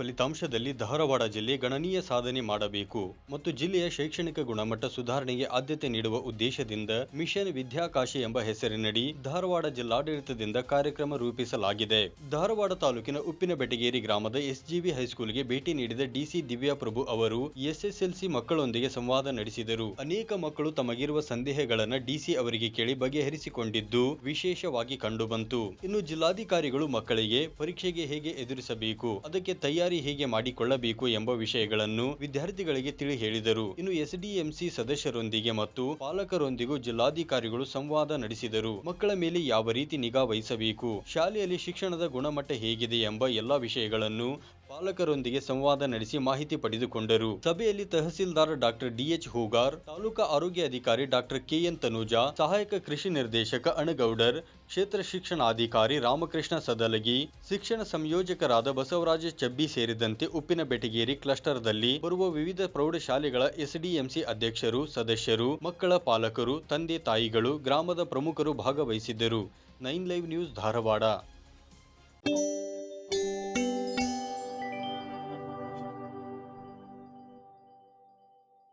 ಫಲಿತಾಂಶದಲ್ಲಿ ಧಾರವಾಡ ಜಿಲ್ಲೆ ಗಣನೀಯ ಸಾಧನೆ ಮಾಡಬೇಕು ಮತ್ತು ಜಿಲ್ಲೆಯ ಶೈಕ್ಷಣಿಕ ಗುಣಮಟ್ಟ ಸುಧಾರಣೆಗೆ ಆದ್ಯತೆ ನೀಡುವ ಉದ್ದೇಶದಿಂದ ಮಿಷನ್ ವಿದ್ಯಾಕಾಶಿ ಎಂಬ ಹೆಸರಿನಡಿ ಧಾರವಾಡ ಜಿಲ್ಲಾಡಳಿತದಿಂದ ಕಾರ್ಯಕ್ರಮ ರೂಪಿಸಲಾಗಿದೆ. ಧಾರವಾಡ ತಾಲೂಕಿನ ಉಪ್ಪಿನ ಬೆಟಗೇರಿ ಗ್ರಾಮದ ಎಸ್ಜಿವಿ ಹೈಸ್ಕೂಲ್ಗೆ ಭೇಟಿ ನೀಡಿದ ಡಿಸಿ ದಿವ್ಯಾಪ್ರಭು ಅವರು ಎಸ್ಎಸ್ಎಲ್ಸಿ ಮಕ್ಕಳೊಂದಿಗೆ ಸಂವಾದ ನಡೆಸಿದರು. ಅನೇಕ ಮಕ್ಕಳು ತಮಗಿರುವ ಸಂದೇಹಗಳನ್ನು ಡಿಸಿ ಅವರಿಗೆ ಕೇಳಿ ಬಗೆಹರಿಸಿಕೊಂಡಿದ್ದು ವಿಶೇಷವಾಗಿ ಕಂಡುಬಂತು. ಇನ್ನು ಜಿಲ್ಲಾಧಿಕಾರಿಗಳು ಮಕ್ಕಳಿಗೆ ಪರೀಕ್ಷೆಗೆ ಹೇಗೆ ಎದುರಿಸಬೇಕು, ಅದಕ್ಕೆ ತಯಾರಿ ಹೇಗೆ ಮಾಡಿಕೊಳ್ಳಬೇಕು ಎಂಬ ವಿಷಯಗಳನ್ನು ವಿದ್ಯಾರ್ಥಿಗಳಿಗೆ ತಿಳಿ ಹೇಳಿದರು. ಇನ್ನು ಎಸ್ಡಿಎಂಸಿ ಸದಸ್ಯರೊಂದಿಗೆ ಮತ್ತು ಪಾಲಕರೊಂದಿಗೂ ಜಿಲ್ಲಾಧಿಕಾರಿಗಳು ಸಂವಾದ ನಡೆಸಿದರು. ಮಕ್ಕಳ ಮೇಲೆ ಯಾವ ರೀತಿ ನಿಗಾ ವಹಿಸಬೇಕು, ಶಾಲೆಯಲ್ಲಿ ಶಿಕ್ಷಣದ ಗುಣಮಟ್ಟ ಹೇಗಿದೆ ಎಂಬ ಎಲ್ಲಾ ವಿಷಯಗಳನ್ನು ಪಾಲಕರೊಂದಿಗೆ ಸಂವಾದ ನಡೆಸಿ ಮಾಹಿತಿ ಪಡೆದುಕೊಂಡರು. ಸಭೆಯಲ್ಲಿ ತಹಸೀಲ್ದಾರ್ ಡಾಕ್ಟರ್ ಡಿಎಚ್ ಹೂಗಾರ್, ತಾಲೂಕಾ ಆರೋಗ್ಯ ಅಧಿಕಾರಿ ಡಾಕ್ಟರ್ ಕೆಎನ್ ತನುಜಾ, ಸಹಾಯಕ ಕೃಷಿ ನಿರ್ದೇಶಕ ಅಣಗೌಡರ್, ಕ್ಷೇತ್ರ ಶಿಕ್ಷಣಾಧಿಕಾರಿ ರಾಮಕೃಷ್ಣ ಸದಲಗಿ, ಶಿಕ್ಷಣ ಸಂಯೋಜಕರಾದ ಬಸವರಾಜ ಚಬ್ಬಿ ಸೇರಿದಂತೆ ಉಪ್ಪಿನ ಬೆಟಗೇರಿ ಕ್ಲಸ್ಟರ್ದಲ್ಲಿ ಬರುವ ವಿವಿಧ ಪ್ರೌಢಶಾಲೆಗಳ ಎಸ್ಡಿಎಂಸಿ ಅಧ್ಯಕ್ಷರು, ಸದಸ್ಯರು, ಮಕ್ಕಳ ಪಾಲಕರು, ತಂದೆ ತಾಯಿಗಳು, ಗ್ರಾಮದ ಪ್ರಮುಖರು ಭಾಗವಹಿಸಿದ್ದರು. Nine live news Dharwad.